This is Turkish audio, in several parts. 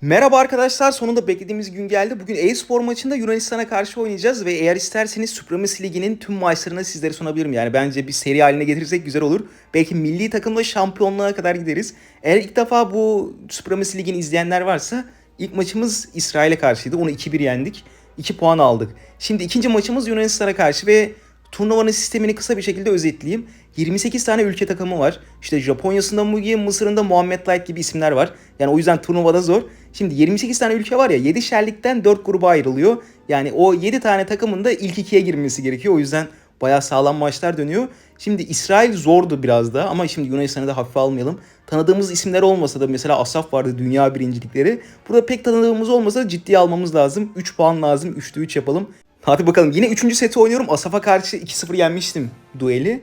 Merhaba arkadaşlar sonunda beklediğimiz gün geldi. Bugün e-spor maçında Yunanistan'a karşı oynayacağız ve eğer isterseniz Supremacy Ligi'nin tüm maçlarını sizlere sunabilirim. Yani bence bir seri haline getirirsek güzel olur. Belki milli takımla şampiyonluğa kadar gideriz. Eğer ilk defa bu Supremacy Ligi'ni izleyenler varsa ilk maçımız İsrail'e karşıydı. Onu 2-1 yendik. 2 puan aldık. Şimdi ikinci maçımız Yunanistan'a karşı ve turnuvanın sistemini kısa bir şekilde özetleyeyim. 28 tane ülke takımı var. İşte Japonya'sında Mugi, Mısır'ında Muhammed Light gibi isimler var. Yani o yüzden turnuvada zor. Şimdi 28 tane ülke var ya 7 şerlikten 4 gruba ayrılıyor. Yani o 7 tane takımın da ilk ikiye girmesi gerekiyor. O yüzden bayağı sağlam maçlar dönüyor. Şimdi İsrail zordu biraz da ama şimdi Yunanistan'ı da hafife almayalım. Tanıdığımız isimler olmasa da mesela Asaf vardı dünya birincilikleri. Burada pek tanıdığımız olmasa da ciddiye almamız lazım. 3 puan lazım. 3'te 3 yapalım. Hadi bakalım yine 3. seti oynuyorum. Asaf'a karşı 2-0 yenmiştim dueli.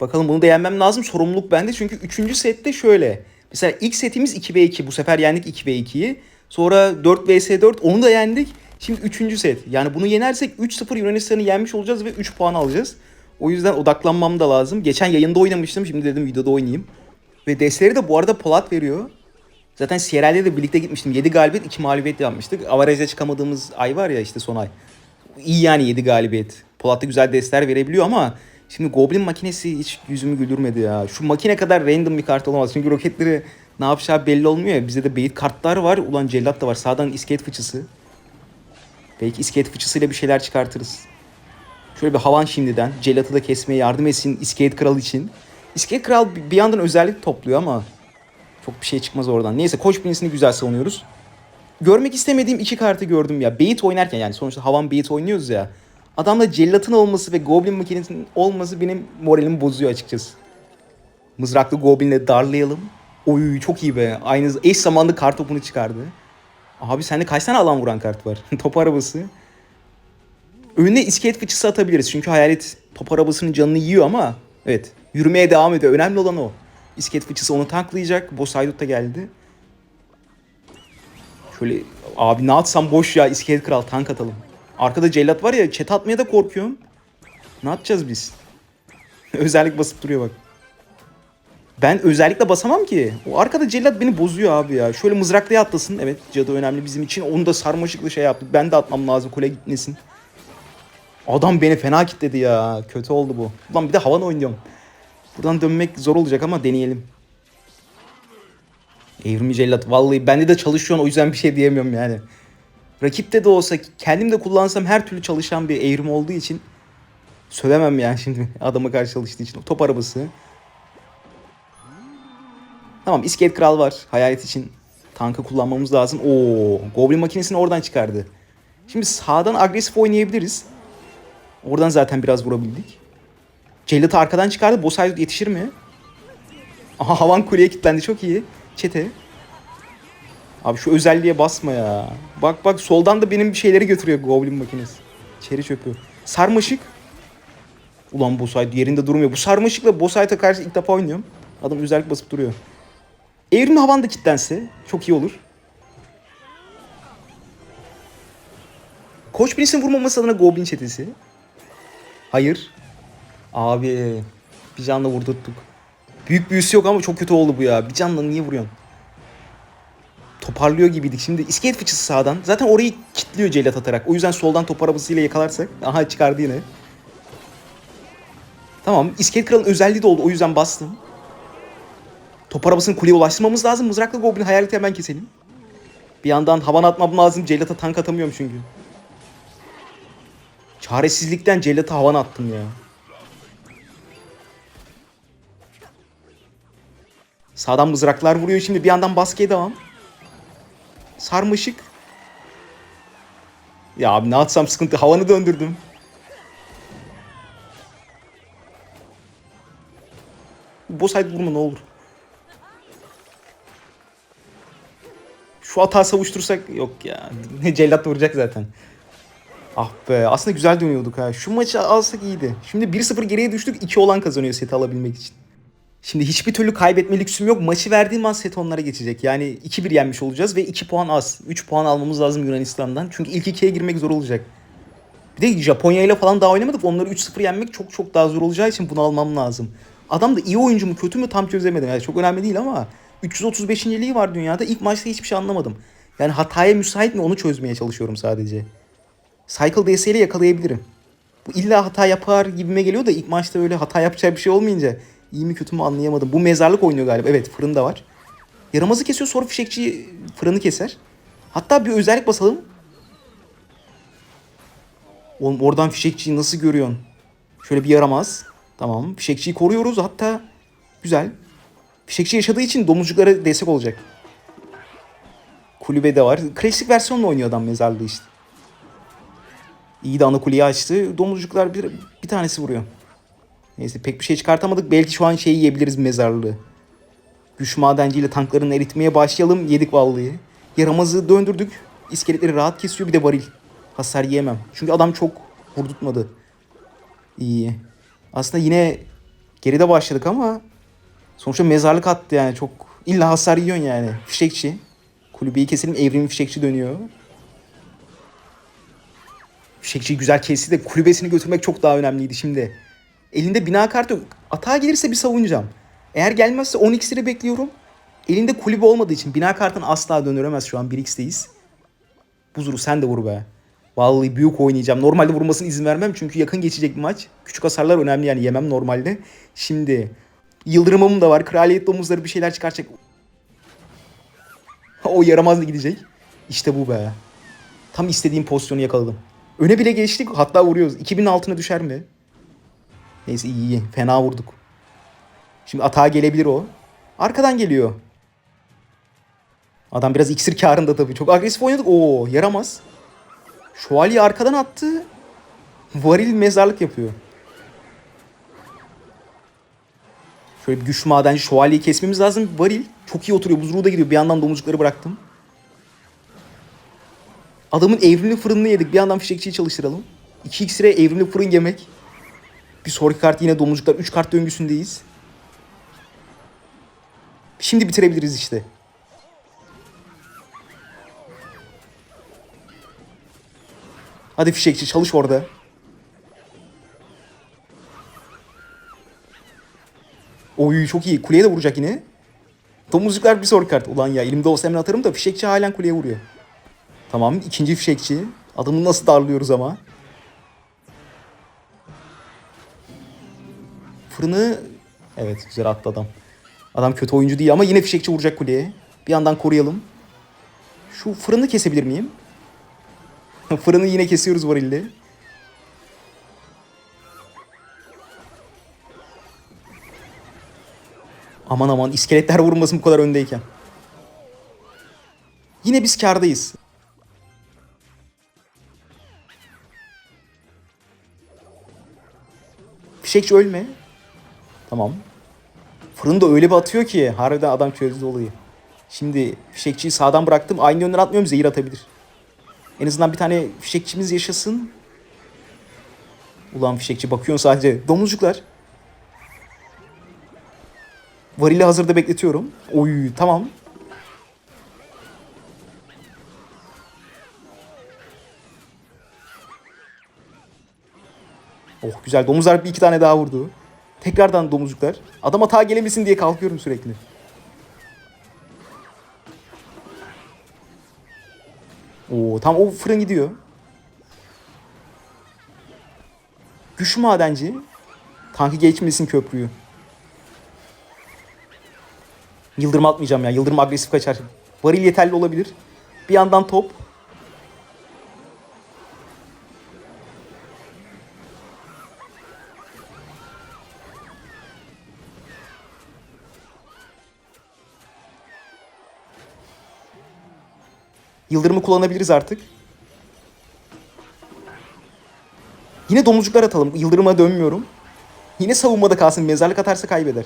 Bakalım bunu da yenmem lazım. Sorumluluk bende çünkü 3. sette şöyle. Mesela ilk setimiz 2v2. Bu sefer yendik 2v2'yi. Sonra 4 vs 4 onu da yendik. Şimdi 3. set. Yani bunu yenersek 3-0 Yunanistan'ı yenmiş olacağız ve 3 puan alacağız. O yüzden odaklanmam da lazım. Geçen yayında oynamıştım. Şimdi dedim videoda oynayayım. Ve destleri de bu arada Polat veriyor. Zaten Sierra'yla de birlikte gitmiştim. 7 galibiyet 2 mağlubiyet yapmıştık. Avaraj'a çıkamadığımız ay var ya işte son ay. İyi yani 7 galibiyet. Polat da güzel destler verebiliyor ama şimdi Goblin makinesi hiç yüzümü güldürmedi ya. Şu makine kadar random bir kart olamaz. Çünkü roketleri ne yapacağı belli olmuyor ya. Bizde de bait kartlar var. Ulan cellat da var. Sağdan iskelet fıçısı. Belki iskelet fıçısıyla bir şeyler çıkartırız. Şöyle bir havan şimdiden. Cellatı da kesmeye yardım etsin iskelet kral için. İskelet kral bir yandan özellik topluyor ama çok bir şey çıkmaz oradan. Neyse koç binisini güzel savunuyoruz. Görmek istemediğim iki kartı gördüm ya. Bait oynarken yani sonuçta havan bait oynuyoruz ya. Adamda cellatın olması ve goblin makinesinin olması benim moralimi bozuyor açıkçası. Mızraklı goblinle darlayalım. Oy çok iyi be. Aynı eş zamanlı kart topunu çıkardı. Abi sende kaç tane alan vuran kart var? top arabası. Önüne iskelet fıçısı atabiliriz. Çünkü hayalet top arabasının canını yiyor ama evet yürümeye devam ediyor. Önemli olan o. İskelet fıçısı onu tanklayacak. Boss Haydut da geldi. Şöyle abi ne atsam boş ya iskelet kral tank atalım. Arkada cellat var ya chat atmaya da korkuyorum. Ne yapacağız biz? Özellik basıp duruyor bak. Ben özellikle basamam ki. O arkada cellat beni bozuyor abi ya. Şöyle mızraklıya atlasın. Evet cadı önemli bizim için. Onu da sarmaşıklı şey yaptık. Ben de atmam lazım kule gitmesin. Adam beni fena kitledi ya. Kötü oldu bu. Ulan bir de havan oynuyorum. Buradan dönmek zor olacak ama deneyelim. Evrimi cellat. Vallahi bende de çalışıyor o yüzden bir şey diyemiyorum yani. Rakipte de olsa kendim de kullansam her türlü çalışan bir evrim olduğu için sövemem yani şimdi adama karşı çalıştığı için. Top arabası. Tamam iskelet kral var. Hayalet için tankı kullanmamız lazım. Oo, goblin makinesini oradan çıkardı. Şimdi sağdan agresif oynayabiliriz. Oradan zaten biraz vurabildik. Cellat'ı arkadan çıkardı. Boss yetişir mi? Aha havan kuleye kilitlendi. Çok iyi. Çete. Abi şu özelliğe basma ya. Bak bak soldan da benim bir şeyleri götürüyor Goblin makinesi. Çeri çöpü. Sarmaşık. Ulan Bosayt yerinde durmuyor. Bu sarmaşıkla Bosayt'a karşı ilk defa oynuyorum. Adam özellik basıp duruyor. Evrim havan da kilitlense çok iyi olur. Koç birisinin vurmaması adına Goblin çetesi. Hayır. Abi bir canla vurdurttuk. Büyük büyüsü yok ama çok kötü oldu bu ya. Bir canla niye vuruyorsun? Toparlıyor gibiydik. Şimdi iskelet fıçısı sağdan. Zaten orayı kilitliyor celat atarak. O yüzden soldan top arabasıyla yakalarsak. Aha çıkardı yine. Tamam. İskelet kralın özelliği de oldu. O yüzden bastım. Top arabasını kuleye ulaştırmamız lazım. Mızraklı goblin hayaleti hemen keselim. Bir yandan havan atmam lazım. Cellat'a tank atamıyorum çünkü. Çaresizlikten Cellat'a havan attım ya. Sağdan mızraklar vuruyor şimdi. Bir yandan baskıya devam. Sarmaşık. Ya abi ne atsam sıkıntı. Havanı döndürdüm. Bosayt vurma ne olur. Şu hata savuştursak yok ya. Cellat vuracak zaten. Ah be aslında güzel dönüyorduk ha. Şu maçı alsak iyiydi. Şimdi 1-0 geriye düştük. 2 olan kazanıyor seti alabilmek için. Şimdi hiçbir türlü kaybetme lüksüm yok. Maçı verdiğim an set onlara geçecek. Yani 2-1 yenmiş olacağız ve 2 puan az. 3 puan almamız lazım Yunanistan'dan. Çünkü ilk ikiye girmek zor olacak. Bir de Japonya ile falan daha oynamadık. Onları 3-0 yenmek çok çok daha zor olacağı için bunu almam lazım. Adam da iyi oyuncu mu kötü mü tam çözemedim. Yani çok önemli değil ama 335. liği var dünyada. İlk maçta hiçbir şey anlamadım. Yani hataya müsait mi onu çözmeye çalışıyorum sadece. Cycle DS ile yakalayabilirim. Bu illa hata yapar gibime geliyor da ilk maçta öyle hata yapacağı bir şey olmayınca iyi mi kötü mü anlayamadım. Bu mezarlık oynuyor galiba. Evet fırın da var. Yaramazı kesiyor sonra fişekçi fırını keser. Hatta bir özellik basalım. Oğlum oradan fişekçiyi nasıl görüyorsun? Şöyle bir yaramaz. Tamam. Fişekçiyi koruyoruz. Hatta güzel. Fişekçi yaşadığı için domuzcuklara destek olacak. Kulübede var. Klasik versiyonla oynuyor adam mezarlığı işte. İyi de ana kuleyi açtı. Domuzcuklar bir, bir tanesi vuruyor. Neyse pek bir şey çıkartamadık. Belki şu an şeyi yiyebiliriz mezarlığı. Güç madenciyle tanklarını eritmeye başlayalım. Yedik vallahi. Yaramazı döndürdük. İskeletleri rahat kesiyor. Bir de varil. Hasar yiyemem. Çünkü adam çok vurdurtmadı. İyi. Aslında yine geride başladık ama sonuçta mezarlık attı yani. Çok illa hasar yiyorsun yani. Fişekçi. Kulübeyi keselim. Evrim fişekçi dönüyor. Fişekçiyi güzel kesti de kulübesini götürmek çok daha önemliydi şimdi. Elinde bina kartı yok. Atağa gelirse bir savunacağım. Eğer gelmezse 10 iksiri bekliyorum. Elinde kulübe olmadığı için bina kartını asla döndüremez şu an 1x'teyiz. Buzuru sen de vur be. Vallahi büyük oynayacağım. Normalde vurmasına izin vermem çünkü yakın geçecek bir maç. Küçük hasarlar önemli yani yemem normalde. Şimdi yıldırımım da var. Kraliyet domuzları bir şeyler çıkaracak. o yaramaz da gidecek. İşte bu be. Tam istediğim pozisyonu yakaladım. Öne bile geçtik hatta vuruyoruz. 2000 altına düşer mi? Neyse iyi iyi. Fena vurduk. Şimdi atağa gelebilir o. Arkadan geliyor. Adam biraz iksir karında tabii. Çok agresif oynadık. Oo yaramaz. Şövalye arkadan attı. Varil mezarlık yapıyor. Şöyle bir güç madenci şövalyeyi kesmemiz lazım. Varil çok iyi oturuyor. Buzruğu da gidiyor. Bir yandan domuzcukları bıraktım. Adamın evrimli fırınını yedik. Bir yandan fişekçiyi çalıştıralım. 2 iksire evrimli fırın yemek. Bir sonraki kart yine domuzcuklar. 3 kart döngüsündeyiz. Şimdi bitirebiliriz işte. Hadi fişekçi çalış orada. Oy çok iyi. Kuleye de vuracak yine. Domuzcuklar bir sonraki kart. Ulan ya elimde olsa hemen atarım da fişekçi halen kuleye vuruyor. Tamam ikinci fişekçi. Adamı nasıl darlıyoruz ama. Fırını... Evet güzel attı adam. Adam kötü oyuncu değil ama yine fişekçi vuracak kuleye. Bir yandan koruyalım. Şu fırını kesebilir miyim? Fırını yine kesiyoruz varille. Aman aman iskeletler vurmasın bu kadar öndeyken. Yine biz kardayız. Fişekçi ölme. Tamam. Fırını da öyle bir atıyor ki harbiden adam çözdü olayı. Şimdi fişekçiyi sağdan bıraktım. Aynı yönden atmıyorum zehir atabilir. En azından bir tane fişekçimiz yaşasın. Ulan fişekçi bakıyorsun sadece. Domuzcuklar. Varili hazırda bekletiyorum. Oy tamam. Oh güzel. Domuzlar bir iki tane daha vurdu. Tekrardan domuzcuklar. Adam hata gelemesin diye kalkıyorum sürekli. Oo tam o fırın gidiyor. Güçlü madenci. Tankı geçmesin köprüyü. Yıldırım atmayacağım ya. Yıldırım agresif kaçar. Varil yeterli olabilir. Bir yandan top. Yıldırımı kullanabiliriz artık. Yine domuzcuklar atalım. Yıldırıma dönmüyorum. Yine savunmada kalsın. Mezarlık atarsa kaybeder.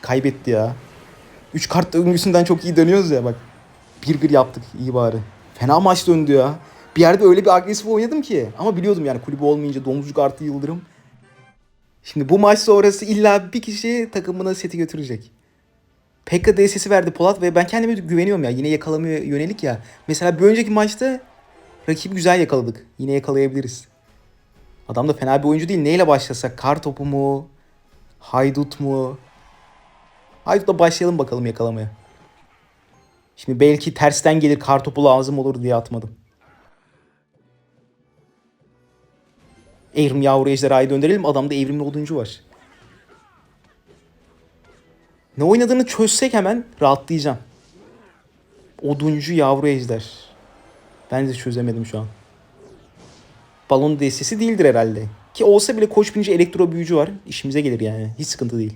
Kaybetti ya. 3 kart döngüsünden çok iyi dönüyoruz ya bak. Bir bir yaptık iyi bari. Fena maç döndü ya. Bir yerde öyle bir agresif oynadım ki. Ama biliyordum yani kulübü olmayınca domuzcuk artı yıldırım. Şimdi bu maç sonrası illa bir kişi takımına seti götürecek. Pekka DS'si verdi Polat ve ben kendime güveniyorum ya. Yine yakalamaya yönelik ya. Mesela bir önceki maçta rakibi güzel yakaladık. Yine yakalayabiliriz. Adam da fena bir oyuncu değil. Neyle başlasak? Kar topu mu? Haydut mu? Haydut'la başlayalım bakalım yakalamaya. Şimdi belki tersten gelir kartopu lazım olur diye atmadım. Evrim yavru ejderhayı döndürelim. Adamda evrimli oduncu var. Ne oynadığını çözsek hemen rahatlayacağım. Oduncu yavru ejder. Ben de çözemedim şu an. Balon destesi değildir herhalde. Ki olsa bile koç binince elektro büyücü var. İşimize gelir yani. Hiç sıkıntı değil.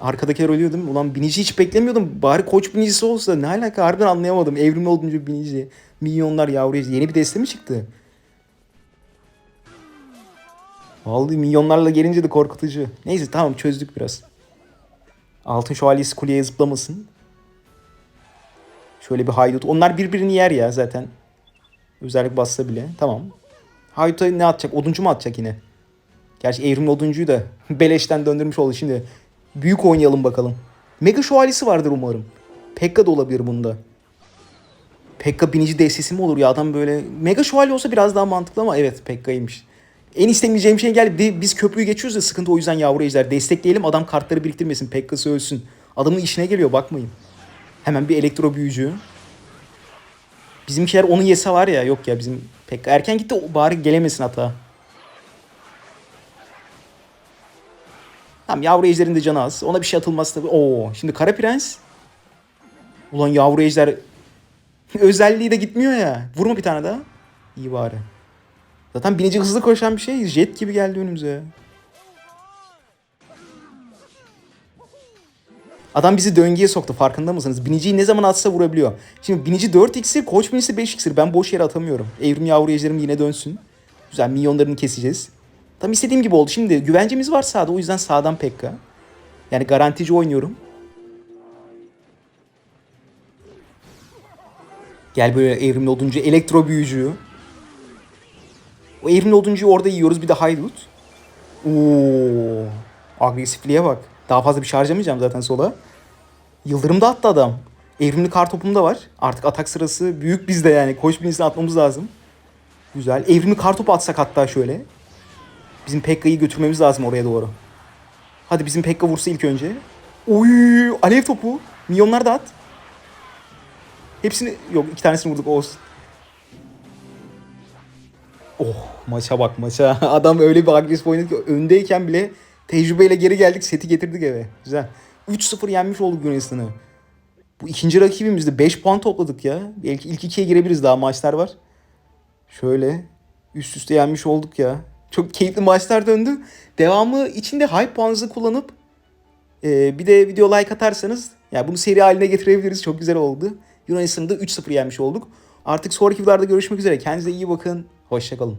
Arkadakiler ölüyor değil mi? Ulan binici hiç beklemiyordum. Bari koç binicisi olsa ne alaka harbiden anlayamadım. Evrimli olunca binici. Milyonlar yavru ejder. Yeni bir deste mi çıktı? Vallahi milyonlarla gelince de korkutucu. Neyse tamam çözdük biraz. Altın şövalyesi kuleye zıplamasın. Şöyle bir haydut. Onlar birbirini yer ya zaten. Özellik bassa bile. Tamam. Haydut'a ne atacak? Oduncu mu atacak yine? Gerçi evrimli oduncuyu da beleşten döndürmüş oldu. Şimdi büyük oynayalım bakalım. Mega şövalyesi vardır umarım. Pekka da olabilir bunda. Pekka binici destesi mi olur ya adam böyle. Mega şövalye olsa biraz daha mantıklı ama evet Pekka'ymış. En istemeyeceğim şey geldi. Biz köprüyü geçiyoruz da sıkıntı o yüzden yavru ejder. Destekleyelim adam kartları biriktirmesin. Pekka'sı ölsün. Adamın işine geliyor bakmayın. Hemen bir elektro büyücü. Bizimkiler onu yese var ya yok ya bizim Pekka erken gitti bari gelemesin hata. Tamam yavru ejderin de canı az. Ona bir şey atılmaz tabii. Oo şimdi Kara Prens. Ulan yavru ejder özelliği de gitmiyor ya. Vurma bir tane daha. İyi bari. Zaten binici hızlı koşan bir şey. Jet gibi geldi önümüze. Adam bizi döngüye soktu farkında mısınız? Biniciyi ne zaman atsa vurabiliyor. Şimdi binici 4 iksir, koç binicisi 5 iksir. Ben boş yere atamıyorum. Evrim yavru ejderim yine dönsün. Güzel milyonlarını keseceğiz. Tam istediğim gibi oldu. Şimdi güvencemiz var sağda o yüzden sağdan Pekka. Yani garantici oynuyorum. Gel böyle evrimli oduncu, elektro büyücü. O oduncuyu orada yiyoruz bir de haydut. Oo, agresifliğe bak. Daha fazla bir şey harcamayacağım zaten sola. Yıldırım da attı adam. Evrimli kar topum da var. Artık atak sırası büyük bizde yani. Koş binisini atmamız lazım. Güzel. Evrimli kar topu atsak hatta şöyle. Bizim Pekka'yı götürmemiz lazım oraya doğru. Hadi bizim Pekka vursa ilk önce. Oy, alev topu. Milyonlar da at. Hepsini yok iki tanesini vurduk olsun. Oh maça bak maça. Adam öyle bir agresif oynadı ki öndeyken bile tecrübeyle geri geldik seti getirdik eve. Güzel. 3-0 yenmiş olduk Yunanistan'ı. Bu ikinci rakibimizde 5 puan topladık ya. Belki ilk ikiye girebiliriz daha maçlar var. Şöyle üst üste yenmiş olduk ya. Çok keyifli maçlar döndü. Devamı içinde hype puanınızı kullanıp e, bir de video like atarsanız ya bunu seri haline getirebiliriz. Çok güzel oldu. Yunanistan'ı da 3-0 yenmiş olduk. Artık sonraki videolarda görüşmek üzere. Kendinize iyi bakın. Hoşçakalın.